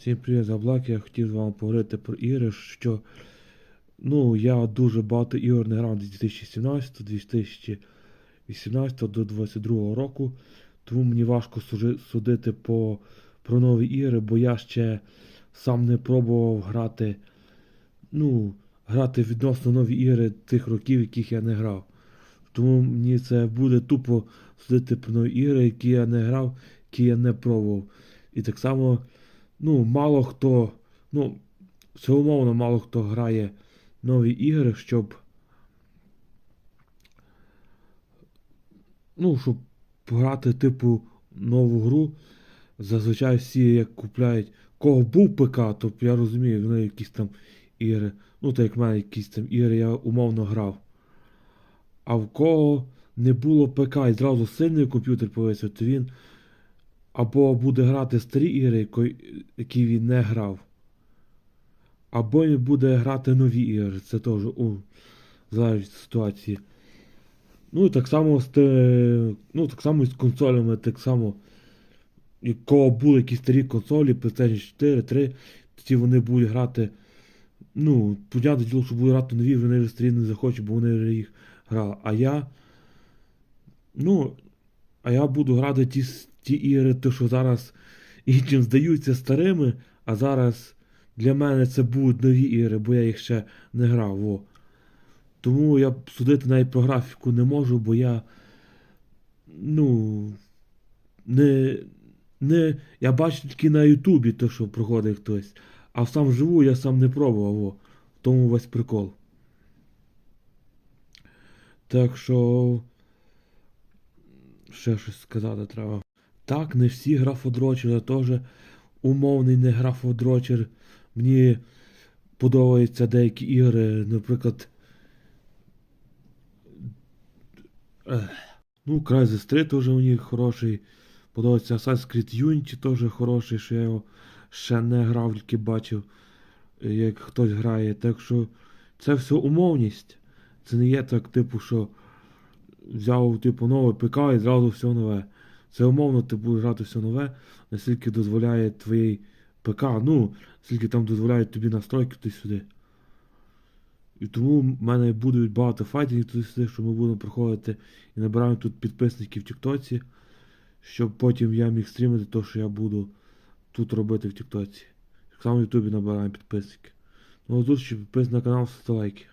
Всім привіт, Заблак. Я хотів з вами поговорити про ігри, що ну, я дуже багато ігор не грав з 2017, 2018 до 2022 року. Тому мені важко судити по, про нові ігри, бо я ще сам не пробував грати, ну, грати відносно нові ігри тих років, яких я не грав. Тому мені це буде тупо судити про нові ігри, які я не грав, які я не пробував. І так само ну, мало хто, ну, це умовно мало хто грає нові ігри, щоб. Ну, щоб пограти, типу, нову гру. Зазвичай всі як купляють. Кого був ПК, то я розумію, вони якісь там ігри. Ну, так як в мене якісь там ігри я умовно грав. А в кого не було ПК і зразу сильний комп'ютер повісив, то він або буде грати старі ігри, які він не грав, або він буде грати нові ігри. Це теж у, залежить ситуації. Ну і так само з ну, так само з консолями, так само. І кого були якісь старі консолі, PlayStation 4, 3, тоді вони будуть грати. Ну, понятне діло, що будуть грати нові, вони вже старі не захочуть, бо вони вже їх грали. А я. Ну, а я буду грати ті, ті ігри, то що зараз іншим здаються старими, а зараз для мене це будуть нові ігри, бо я їх ще не грав. Во. Тому я судити навіть про графіку не можу, бо я. Ну. Не. не я бачу тільки на Ютубі те, що проходить хтось. А сам живу я сам не пробував. Во. В тому весь прикол. Так що. Ще щось сказати треба. Так, не всі графодрочери, теж умовний не графодрочер. Мені подобаються деякі ігри, наприклад. Ну, Crysis 3 теж у них хороший. Подобається Assassin's Creed Unity теж хороший, що я його ще не грав, тільки бачив, як хтось грає. Так що це все умовність. Це не є так, типу, що взяв типу нове ПК і зразу все нове. Це умовно ти будеш грати все нове, наскільки дозволяє твоїй ПК, ну, скільки там дозволяють тобі настройки туди-сюди. І тому в мене будуть багато файтингів туди-сюди, що ми будемо проходити і набираємо тут підписників в Тіктоці, щоб потім я міг стрімити те, що я буду тут робити в Тіктоці. Так само в Ютубі набираємо підписники. Ну а тут ще підписуйтесь на канал, ставте лайки.